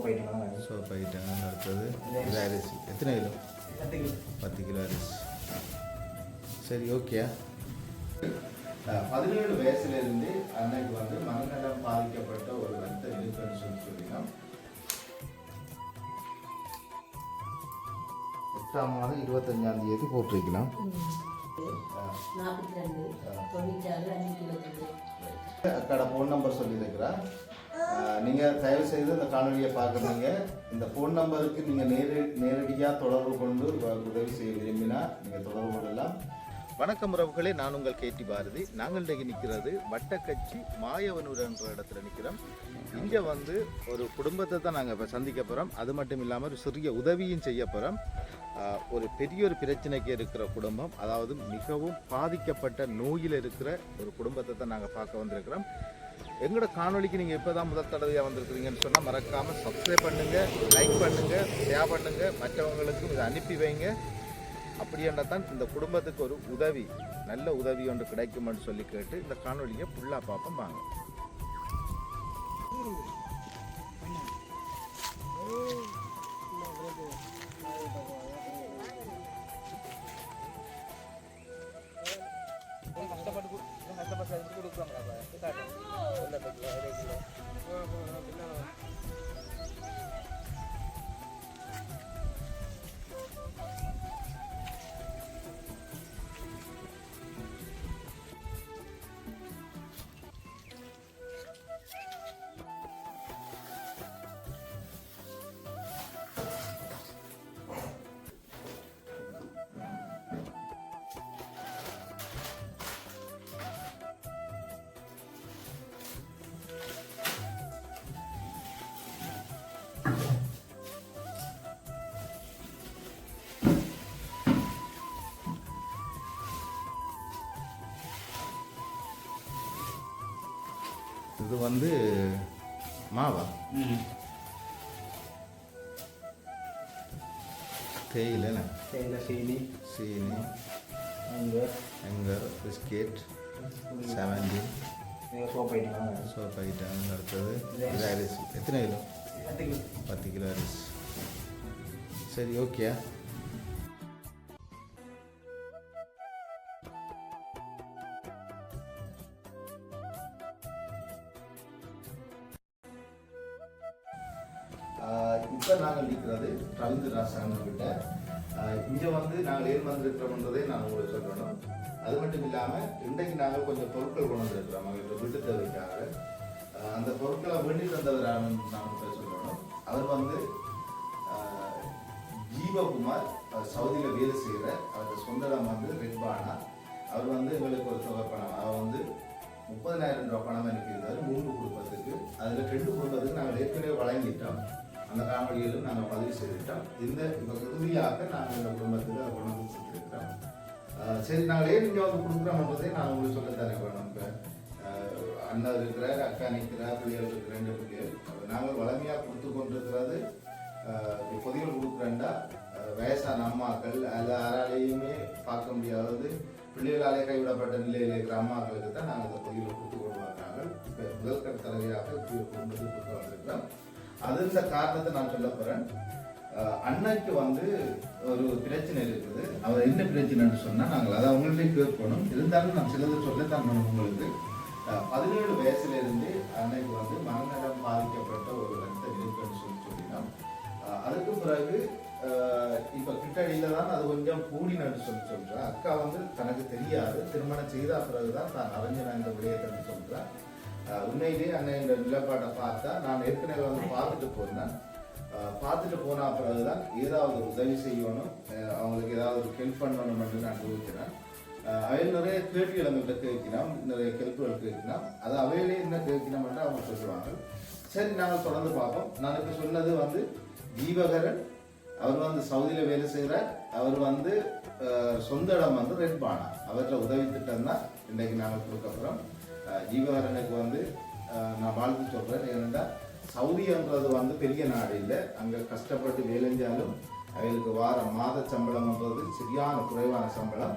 Soap ஐட்டங்கள்லாம் soap ஐட்டங்கள் அடுத்தது இது அரிசி. எத்தனை கிலோ? பத்து கிலோ. அரிசி. சரி ஓகே பதினேழு வயசுல இருந்து அன்னைக்கு வந்து மனநலம் பாதிக்கப்பட்ட ஒரு ரத்த இருக்குன்னு சொல்லி சொல்லினோம் எட்டாம் மாதம் இருபத்தஞ்சாம் தேதி போட்டிருக்கலாம். நாற்பத்தி ரெண்டு அஞ்சு அக்கட ஃபோன் நம்பர் சொல்லியிருக்கிறா. நீங்கள் தயவு செய்து இந்த காணொலியை பார்க்குறீங்க இந்த ஃபோன் நம்பருக்கு நீங்கள் நேரடி நேரடியாக தொடர்பு கொண்டு உதவி செய்ய விரும்பினா நீங்கள் தொடர்பு கொள்ளலாம். வணக்கம் உறவுகளே நான் உங்கள் கேட்டி பாரதி. நாங்கள் இன்றைக்கு நிற்கிறது வட்டக்கட்சி மாயவனூர் என்ற இடத்துல நிற்கிறோம். இங்கே வந்து ஒரு குடும்பத்தை தான் நாங்கள் இப்போ சந்திக்க போகிறோம் அது மட்டும் இல்லாமல் ஒரு சிறிய உதவியும் செய்ய போகிறோம் ஒரு பெரிய ஒரு பிரச்சனைக்கு இருக்கிற குடும்பம் அதாவது மிகவும் பாதிக்கப்பட்ட நோயில் இருக்கிற ஒரு குடும்பத்தை தான் நாங்கள் பார்க்க வந்திருக்கிறோம். எங்களோட காணொலிக்கு நீங்கள் இப்போ தான் முதல் தடவையாக வந்திருக்கிறீங்கன்னு சொன்னால் மறக்காமல் சப்ஸ்கிரைப் பண்ணுங்கள் லைக் பண்ணுங்கள் ஷேர் பண்ணுங்கள் மற்றவங்களுக்கும் இதை அனுப்பி வைங்க. அப்படின்னா தான் இந்த குடும்பத்துக்கு ஒரு உதவி நல்ல உதவி ஒன்று கிடைக்கும்னு சொல்லி கேட்டு இந்த காணொலியை ஃபுல்லாக பார்ப்போம் வாங்க. Selametle. இது வந்து மாவா? தேயிலை தேயிலை சீனி. சீனி. எங்கர் பிஸ்கெட் செவன்டீன். சோப்பு ஐட்டங்கள்லாம் சோப் ஐட்டம் அடுத்தது இது அரிசி. எத்தனை கிலோ? பத்து கிலோ. பத்து கிலோ அரிசி. சரி ஓகே இப்போ நாங்கள் நிற்கிறது ரவீந்திர கிட்ட இங்கே வந்து நாங்கள் ஏன் வந்திருக்கிறோம்ன்றதை நான் உங்களுக்கு சொல்லணும். அது மட்டும் இல்லாமல் இன்றைக்கு நாங்கள் கொஞ்சம் பொருட்கள் கொண்டு வந்திருக்கிறோம் எங்கள் வீட்டு தேவைக்காக. அந்த பொருட்களை வேண்டி தந்தவர் நான் சொல்லணும். அவர் வந்து ஜீவகுமார் அவர் சவுதியில் வேலை செய்கிற அவருக்கு சொந்த இடம் வந்து ரெட்பானா. அவர் வந்து எங்களுக்கு ஒரு தொகை பணம். அவர் வந்து முப்பதனாயிரம் ரூபாய் பணம் அனுப்பியிருந்தார் மூன்று குடும்பத்துக்கு. அதில் ரெண்டு குடும்பத்துக்கு நாங்கள் ஏற்கனவே வழங்கிட்டோம். அந்த காணொலிகளும் நாங்கள் பதிவு செய்துட்டோம் இந்த இப்போ இறுதியாக நாங்கள் எங்கள் குடும்பத்தில் அதை கொண்டு வந்து கொடுத்துருக்கிறோம் சரி நாங்கள் ஏன் இங்கே வந்து கொடுக்குறோம்ன்றதை நான் உங்களுக்கு சொல்லித்தரேன் வேணும் இப்போ அண்ணா இருக்கிறார் அக்கா நிற்கிறார் பிள்ளைகள் இருக்கிற ரெண்டு பிள்ளைகள் நாங்கள் வளமையாக கொடுத்து கொண்டிருக்கிறது. ஆஹ் பொதிகள் கொடுக்குறேன்டா. வயசான அம்மாக்கள் அல்ல யாராலேயுமே பார்க்க முடியாதது. பிள்ளைகளாலே கைவிடப்பட்ட நிலையில் இருக்கிற அம்மாக்களுக்கு தான் நாங்கள் இந்த பொதிகளை கொடுத்து கொண்டு வர்றாங்க. இப்போ முதல் கட்ட தலைவராக இப்படி குடும்பத்துக்கு கொடுத்து வந்திருக்கிறோம். அது இந்த காரணத்தை நான் சொல்ல போகிறேன் அண்ணனுக்கு வந்து ஒரு பிரச்சனை இருக்குது. அவர் என்ன பிரச்சனைன்னு சொன்னால் நாங்கள் அதை அவங்கள்ட்டே கேட்கணும். இருந்தாலும் நான் சிலது சொல்லத்தான் உங்களுக்கு. பதினேழு வயசுல இருந்து அன்னைக்கு வந்து மனநலம் பாதிக்கப்பட்ட ஒரு ரத்த இருக்குன்னு சொல்லி சொல்லினோம். அதுக்கு பிறகு இப்போ இப்ப கிட்டடியில தான் அது கொஞ்சம் கூடினு சொல்லி சொல்றேன். அக்கா வந்து தனக்கு தெரியாது. திருமணம் செய்த பிறகுதான் தான் அறிஞனா இந்த விடயத்தை சொல்றேன். உண்மையிலேயே அண்ணன் இந்த நிலப்பாட்டை பார்த்தா நான் ஏற்கனவே வந்து பார்த்துட்டு போனேன் பார்த்துட்டு போன பிறகுதான் ஏதாவது ஒரு உதவி செய்யணும் அவங்களுக்கு ஏதாவது ஒரு ஹெல்ப் பண்ணணும் என்று நான் யோசிக்கிறேன். அவையில் நிறைய கேள்விகள் அவங்கள்ட்ட கேட்கணும் நிறைய கெல்ப்புகள் கேட்கணும் அது அவையிலே என்ன கேட்கணும் என்று அவங்க சொல்லுவாங்க சரி நாங்கள் தொடர்ந்து பார்ப்போம். நான் இப்போ சொன்னது வந்து ஜீவகரன் அவர் வந்து சவுதியில் வேலை செய்கிறார் அவர் வந்து சொந்த இடம் வந்து ரெட்பானா. அவர்கிட்ட உதவி திட்டம் தான் இன்றைக்கு நாங்கள் கொடுக்க போகிறோம் ஜீவகரனுக்கு வந்து நான் வாழ்த்து சொல்கிறேன் ஏனென்றால் சவுதின்றது வந்து பெரிய நாடு இல்லை. அங்கே கஷ்டப்பட்டு வேலைஞ்சாலும் அவங்களுக்கு வார மாத சம்பளம்ன்றது சரியான குறைவான சம்பளம்.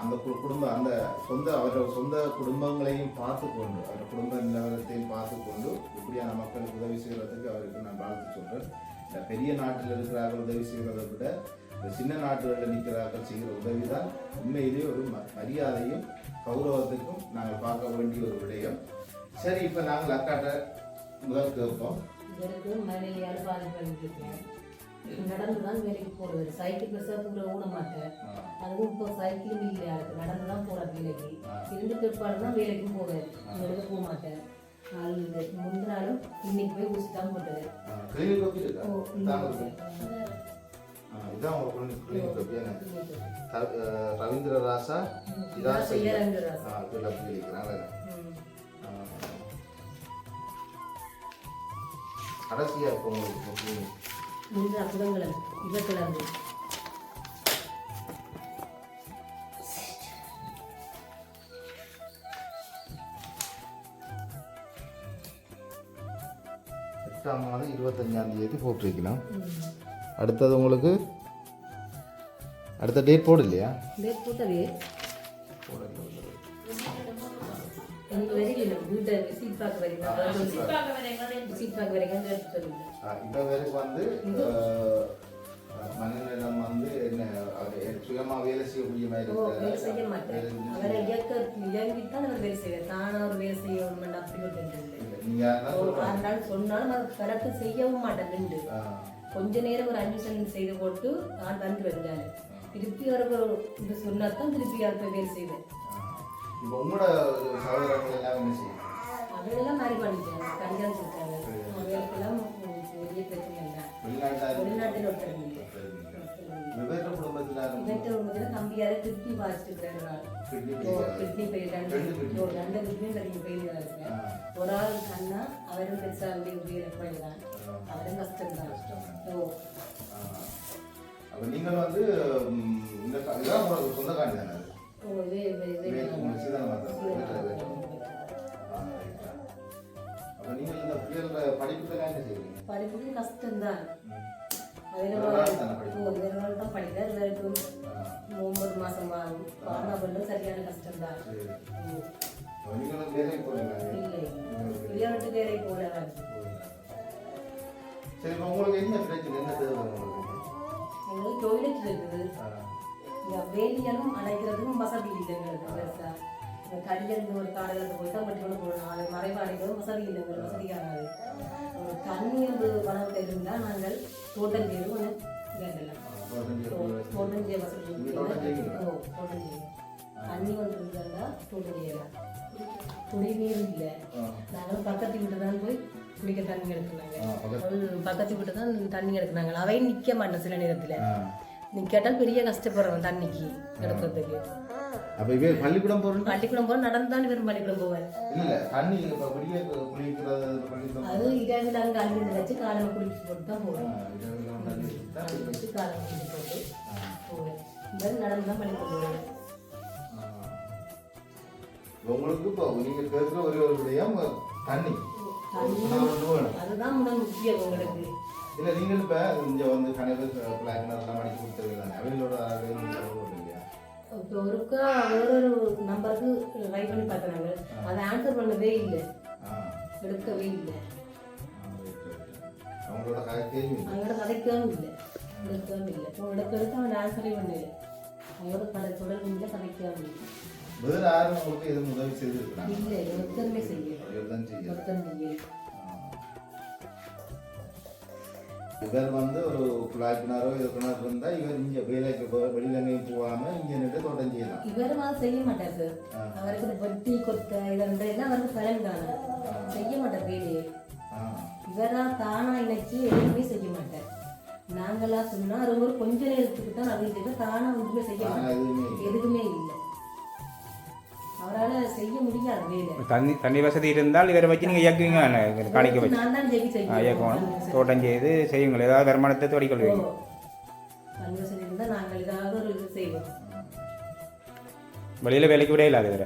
அந்த கு- குடும்ப அந்த சொந்த அவரோட சொந்த குடும்பங்களையும் பார்த்து கொண்டு அவர் குடும்ப நிலவரத்தையும் பார்த்து கொண்டு இப்படியான மக்களுக்கு உதவி செய்கிறதுக்கு அவருக்கு நான் வாழ்த்து சொல்கிறேன் இந்த பெரிய நாட்டில் இருக்கிறார்கள் உதவி செய்கிறத விட இந்த சின்ன நாடுகளில் நிற்கிறார்கள் செய்கிற உதவி தான் உண்மையிலேயே ஒரு மரியாதையும் கௌரவத்துக்கும் நாங்கள் பார்க்க வேண்டிய ஒரு விடயம். சரி இப்போ நாங்கள் அக்காட்ட முதல் கேட்போம். மழையால் பாதிப்படைஞ்சிருக்கேன் நடந்து தான் வேலைக்கு போகிறது சைக்கிள் பெருசாக தூர ஓட மாட்டேன். அதுவும் இப்போ சைக்கிளும் இல்லை எனக்கு நடந்து தான் போகிறேன் வேலைக்கு. இருந்து பிற்பாடு தான் வேலைக்கும் போவேன். நடந்து போக மாட்டேன். நாள் இது முந்தின நாளும் இன்னைக்கு போய் ஊசி தான் போட்டது இதான் உங்க ர- அஹ் ரவீந்திர ராசா இதா செய்ய செய்யறாங்க இருக்கிறாங்க கடைசியா இப்போ உங்களுக்கு இருபத்திழந்து எட்டாம் மாதம் இருபத்தஞ்சாம் தேதி போட்டிருக்கலாம். அடுத்தது உங்களுக்கு அடுத்த டேட் போடு இல்லையா டேட் போட்டவே இப்போ வரைக்கும் வந்து மனிதனிடம் என்ன அவர் சுயமா வேலை செய்யக்கூடிய மாதிரி செய்ய மாட்டேன். அவரை இயக்க இயங்கித்தான் அவர் வேலை செய்வார். தானா வேலை சொன்னாலும் அது கரெக்டு செய்யவும் மாட்டேன் கொஞ்ச நேரம் ஒரு அஞ்சு செகண்ட் செய்து போட்டு நான் வந்து வருகிறாரு திருப்பி அவருக்கு ஒரு இது சொன்னா தான் திருப்பி அவருக்கு வேலை செய்வேன். இப்போ உங்களோட எல்லாம் என்ன செய்யும் அவையெல்லாம் மாறி பண்ணிட்டாங்க. கல்யாணம் இருக்காங்க அவைகளுக்கெல்லாம் பெரிய பிரச்சனை இல்லை. வெளிநாட்டில் ஒருத்தர் வெவ்வேறு குடும்பத்தில் இவற்றை ஒன்று தம்பியார திருப்பி பாதிச்சிருக்கிறாரு கிட்னி கிட்னி பெயில் ரெண்டு ரெண்டு கிட்னியும் ஒரு ஆள் கண்ணா அவரும் பெருசா அப்படி உயிரை தான். அவரும் கஷ்டம்தான். ஓ. அப்போ நீங்கள் வந்து இந்த இதான் உங்களுக்கு சொந்த காணி தானே அப்போ நீங்கள் இந்த பிள்ளைகளோட படிப்புக்கெல்லாம் என்ன செய்வீங்க? படிப்புக்கு கஷ்டம்தான். தானே தான் எல்லாருக்கும் ஒன்பது மாசம் பண்ண சரியான போகிறீங்களா இல்லை. விளையாட்டு வேலை போல சரி இப்போ உங்களுக்கு என்ன பிரச்சனை? என்ன தேவை உங்களுக்கு? எங்களுக்கு டொய்லெட் இருக்குது. வேலியனும் அடைக்கிறதுக்கும் வசதி இல்லை எங்களுக்கு பெருசா இந்த கடிதம் ஒரு காலையில் போய் தான் கட்டி கொண்டு போகணும் அதை மறைவு அடைக்கவும் வசதி இல்லை எங்களுக்கு வசதியானது ஒரு தண்ணி ஒரு வளர்த்து இருந்தால் நாங்கள் தோட்டம் செய்து கொஞ்சம் வேண்டலாம். வந்து தோட்டம் செய்ய வசதி. தோட்டம் தண்ணி ஒன்று இருந்தால் தோட்டம் செய்யலாம். குடிநீர் இல்லை. நாங்கள் பக்கத்து வீட்டு தான் போய் குடிக்க தண்ணி எடுக்கிறாங்க ஆ, பக்கத்து- வீட்டு தான் தண்ணி எடுக்கிறாங்க அவையும் நிற்க மாட்டேன் சில நேரத்தில். நீ கேட்டால் பெரிய கஷ்டப்படுறோம் தண்ணிக்கு எடுக்கிறதுக்கு. அப்போ இவே பள்ளிக்கூடம் போகிறோம் பள்ளிக்கூடம் போக நடந்து தான் வெறும் பள்ளிக்கூடம் போவேன் இல்ல தண்ணி இப்ப விடிய குளிக்கிறது பள்ளிக்கூடம் அது இரவில் அங்கே அழுந்து வச்சு காலையில் குளிச்சு போட்டு தான் வச்சு காலையில் குளிச்சு போட்டு. போவேன் இந்த மாதிரி நடந்து தான் பள்ளிக்கூடம் போவேன் ஆ. உங்களுக்கு இப்போ நீங்க கேட்குற ஒரே ஒரு விடயம் தண்ணி. அதுதான் முதல் முக்கியம் உங்களுக்கு. இல்ல நீங்கள் இப்ப இங்க வந்து கணவர் பிளாக்னர் எல்லாம் அடிச்சு தானே அவங்களோட இல்லையா இப்போ ஒருக்கா வேறொரு நம்பருக்கு ட்ரை பண்ணி பார்க்குறாங்க அதை ஆன்சர் பண்ணவே இல்லை. எடுக்கவே இல்லை. அவங்களோட கதைக்கவும் இல்லை. எடுக்கவும் இல்லை. இப்போ எடுக்க எடுக்க அவன் ஆன்சரே பண்ணல. அவங்களோட கதை தொடர்பு இல்லை கதைக்கவும் இல்லை வேற யாரும் உங்களுக்கு எதுவும் உதவி செய்திருக்கிறாங்க இல்லை ஒருத்தருமே செய்யல. இவர்தான் இவர் வந்து ஒரு குழாய்க்கிணறோ இதுக்கிணறு இருந்தா இவர் இங்க வேலைக்கு வெளியில எங்கேயும் போகாம இங்க நின்று தோட்டம் செய்யலாம். இவரும் அதை செய்ய மாட்டார் சார். அவருக்கு வெட்டி கொத்த இதெல்லாம் எல்லாம் அவருக்கு பலன் தானே. செய்ய மாட்டார் வேலையை. இவரா தானா இணைச்சு எதுவுமே செய்ய மாட்டார். நாங்களா சொன்னா அது ஒரு கொஞ்ச நேரத்துக்கு தான் அவங்க தானா ஒன்றுமே செய்ய மாட்டார். எதுவுமே இல்லை. அவரால் செய்ய முடியாது வேலை. தண்ணி தண்ணி வசதி இருந்தால் இவரை வச்சு நீங்கள் இயக்குவீங்க. காணிக்க வச்சு. நான் தான் ஜெகி ஆ, செய்ய இயக்குவோம். தோட்டம் செய்து செய்யுங்கள். ஏதாவது வருமானத்தை தொடிக்கொள்வீங்க. கன்வர்சன் இருந்தால் நாங்கள் ஏதாவது ஒரு இது செய்வோம். வெளியில் வேலைக்கு விட இல்லாத வேற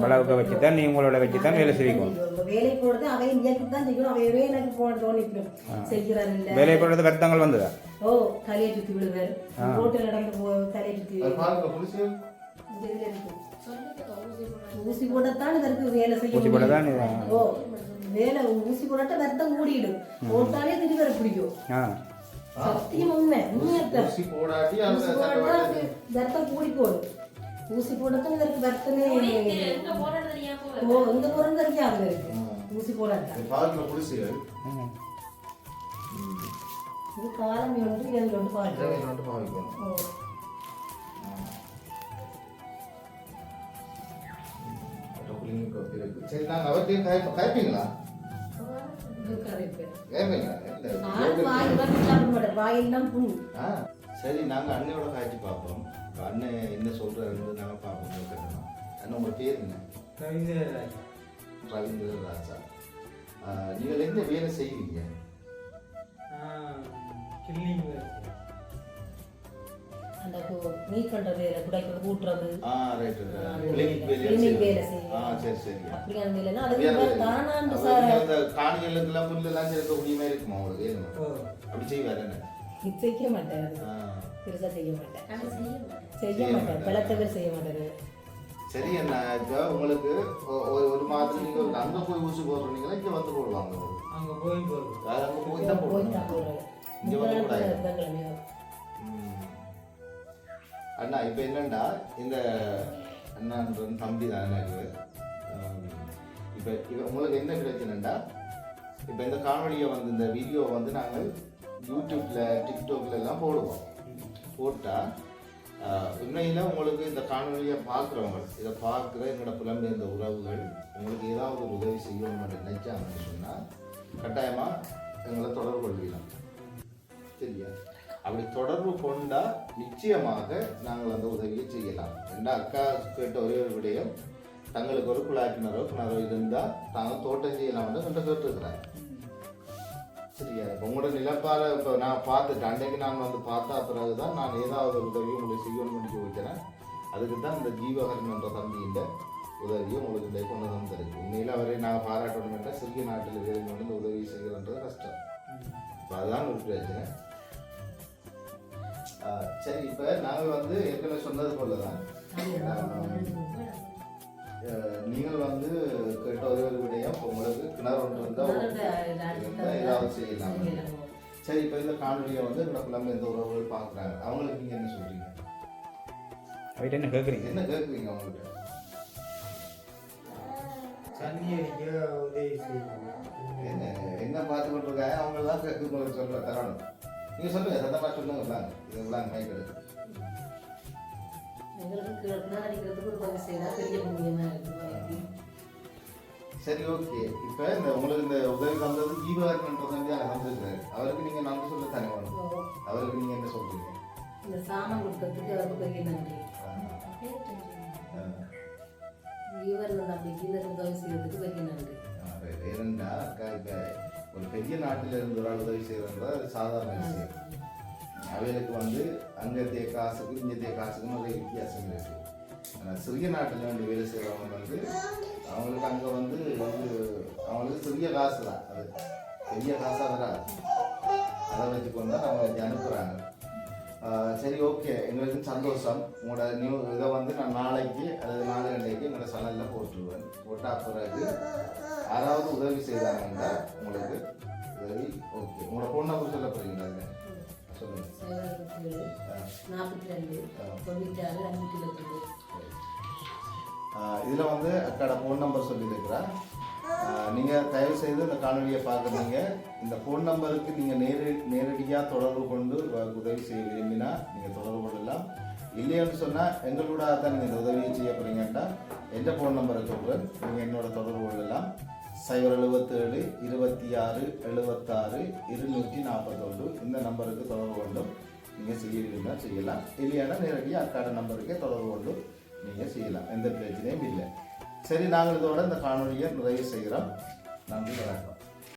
வளவுக்க வச்சு தான் நீ உங்களோட வச்சு தான் வேலை செய்வீங்க. உங்க வேலை போடுறது அவையும் இயக்கி தான் செய்யணும். அவையவே எனக்கு போன தோணிக்கணும். செய்கிறார் இல்ல வேலை போடுறது வருத்தங்கள் வந்ததா? ஓ தலையை சுத்தி விடுவார் ரோட்டில் நடந்து போ தலையை சுத்தி இந்த இருக்கு ஊசி போடத்தான் இதற்கு வேலை செய்ய. ஓ வேலை ஊசி போடட்ட ரத்தம் கூடிடும் போட்டாலே திருவரை பிடிக்கும். ஆ. சத்தியம் உண்மை உண்மையத்தான் ஊசி போடாட்டி ரத்தம் கூடி போடும் ஊசி போடத்தான் இதற்கு ரத்தமே ஓ எங்க போறது தெரியாது இருக்கு. ஊசி போடாட்டா. இது காலம் ஒன்று பாவிக்கணும் ஓ. புள்ளிங்க இருக்கு சரி நாங்கள் அவர்கிட்டையும் கை கய்ப்பீங்களா சரி நாங்க அண்ணையோட காய்ச்சி பார்ப்போம் அண்ணன் என்ன சொல்கிறாருன்னு நாங்க பார்ப்போம் அண்ணன் உங்க பேர் என்ன ரவீந்திர ராஜா நீங்கள் எந்த வேலை செய்வீங்க அந்த கு- நீட் பண்ற வேலை குடைக்கிறது கூட்டுறது. ஆ ரைட் ஆ, கிளினிக்? வேலை செய்வீங்க. ஆ சரி சரி. அப்படியான வேலைன்னா வேற அதுக்கு வேலை. தானாண்டு சார் நீங்க அந்த காணிகளுக்கெல்லாம் புல்லெல்லாம் சேர்க்க முடியுமா இருக்குமா வேணுமா அப்படி செய்வார் என்ன? செய்ய மாட்டேன் அது. ஆ. பெருசா செய்ய மாட்டேன் செய்ய மாட்டேன் பலத்த பேர் செய்ய மாட்டேன் சரி என்ன இப்போ உங்களுக்கு ஒரு நீங்கள் ஒரு அங்கே போய் ஊசி போடுறீங்களா? இங்கே வந்து போடுவாங்க? அங்க போய் வேற அங்கே போய் தான் போடுறேன் இங்க வந்து. ம். அண்ணா இப்போ என்னண்டா? இந்த அண்ணான்றது தம்பி தான் எனக்கு இப்போ இப்போ உங்களுக்கு என்ன பிரச்சனைண்டா? இப்போ இந்த காணொலியை வந்து இந்த வீடியோ வந்து நாங்கள் யூடியூப்பில் டிக்டாக்ல எல்லாம் போடுவோம். போட்டால் உண்மையில் உங்களுக்கு இந்த காணொலியை பார்க்குறவங்க இதை பார்க்குற எங்களோட புலம்பெயர்ந்த உறவுகள் உங்களுக்கு ஏதாவது ஒரு உதவி செய்யணும்னு நினைச்சாங்கன்னு சொன்னால் கட்டாயமாக எங்களை தொடர்பு கொள்வீங்க. சரியா? அப்படி தொடர்பு கொண்டா நிச்சயமாக நாங்கள் அந்த உதவியை செய்யலாம். ரெண்டு அக்கா கேட்ட ஒரே ஒரு விடயம் தங்களுக்கு ஒரு குழாய் கிணறோ இருந்தால் தாங்கள் தோட்டம் செய்யலாம்னு என்கிட்ட கேட்டுருக்குறாங்க சரியா உங்களோட நிலப்பார இப்போ நான் பார்த்துட்டு அன்றைக்கு நான் வந்து பார்த்தா பிறகு தான் நான் ஏதாவது ஒரு உதவி உங்களுக்கு செய்யணும்னு வைக்கிறேன் அதுக்கு தான் இந்த ஜீவகரன் என்ற தம்பியின் உதவியை உங்களுக்கு இந்த கொண்டு வந்திருக்கு உண்மையில் அவரை நான் பாராட்டணும் என்றால் சிறிய நாட்டில் இருந்து இந்த உதவி செய்கிறன்றது கஷ்டம். இப்போ அதுதான் ஒரு பிரச்சனை. சரி இப்போ நாங்கள் வந்து ஏற்கனவே சொன்னது போல தான் நீங்கள் வந்து கேட்ட ஒரே ஒரு விடயம் இப்ப உங்களுக்கு கிணறு ஒன்று இருந்தால் ஏதாவது செய்யலாம். சரி இப்போ இந்த காணொலியை வந்து எங்களோட புலம்பு எந்த உறவுகள் பார்க்குறாங்க. அவங்களுக்கு நீங்கள் என்ன சொல்றீங்க? அவர்கிட்ட என்ன கேட்குறீங்க என்ன கேட்குறீங்க அவங்கள்ட்ட என்ன என்ன பார்த்து கொண்டிருக்காங்க அவங்க தான் கேட்க உங்களுக்கு சொல்ல தரணும். நீங்கள் சொல்லுங்க சத்தமாக சொல்லுங்க விளாங்க இது விளாங்க மைக் எடுத்து சரி ஓகே இப்போ இந்த உங்களுக்கு இந்த உதவி தந்தது ஜீவகர்மன்ற தம்பி அதை வந்திருக்காரு அவருக்கு நீங்கள் நன்றி சொல்ல தானே வேணும் அவருக்கு நீங்கள் என்ன சொல்கிறீங்க இந்த சாமான் கொடுக்கறதுக்கு அவருக்கு பெரிய நன்றி இவர் நம்பிக்கை இதற்கு உதவி செய்யறதுக்கு பெரிய நன்றி ஏனென்றா அக்கா இப்போ ஒரு பெரிய நாட்டில் இருந்து ஒரு ஆள் உதவி செய்யறதுன்றது அது சாதாரண விஷயம். அவைகளுக்கு வந்து அங்கத்திய காசுக்கும் இங்கத்திய காசுக்கும் நிறைய வித்தியாசம் இருக்குது ஆனால் சிறிய நாட்டில் வந்து வேலை செய்கிறவங்க வந்து அவங்களுக்கு அங்கே வந்து வந்து அவங்களுக்கு சிறிய காசு தான் அது பெரிய காசாக வராது. அதை வச்சுக்கொண்டு தான் அவங்க இங்கே அனுப்புகிறாங்க சரி ஓகே. எங்களுக்கு சந்தோஷம். உங்களோட நியூ இதை வந்து நான் நாளைக்கு அல்லது நாளை அன்றைக்கு எங்களோட சேனலில் போட்டுருவேன். போட்டா பிறகு யாராவது உதவி செய்தாங்கன்னா உங்களுக்கு உதவி ஓகே. உங்களோட ஃபோன் நம்பர் சொல்ல ஆஹ் இதுல வந்து அக்காட ஃபோன் நம்பர் சொல்லியிருக்கிறா நீங்கள் தயவு செய்து இந்த காணொலியை பார்க்குறீங்க இந்த ஃபோன் நம்பருக்கு நீங்கள் நேரடி நேரடியாக தொடர்பு கொண்டு உதவி செய்ய விரும்பினா நீங்கள் தொடர்பு கொள்ளலாம். இல்லைன்னு சொன்னால் எங்களோட தான் நீங்கள் இந்த உதவியை செய்ய போறீங்கன்னா எந்த ஃபோன் நம்பரை சொல்கிறேன் நீங்கள் என்னோட தொடர்பு கொள்ளலாம். சைபர் எழுபத்தேழு இருபத்தி ஆறு எழுபத்தாறு இருநூற்றி நாற்பத்தொன்று இந்த நம்பருக்கு தொடர்பு கொண்டும் நீங்கள் செய்ய விரும்பினா செய்யலாம். இல்லையானா நேரடியாக அக்காட நம்பருக்கே தொடர்பு கொண்டு நீங்கள் செய்யலாம். எந்த பிரச்சனையும் இல்லை. சரி நாங்கள் இதோட இந்த காணொலியை நிறைவு செய்கிறோம். நன்றி வணக்கம்.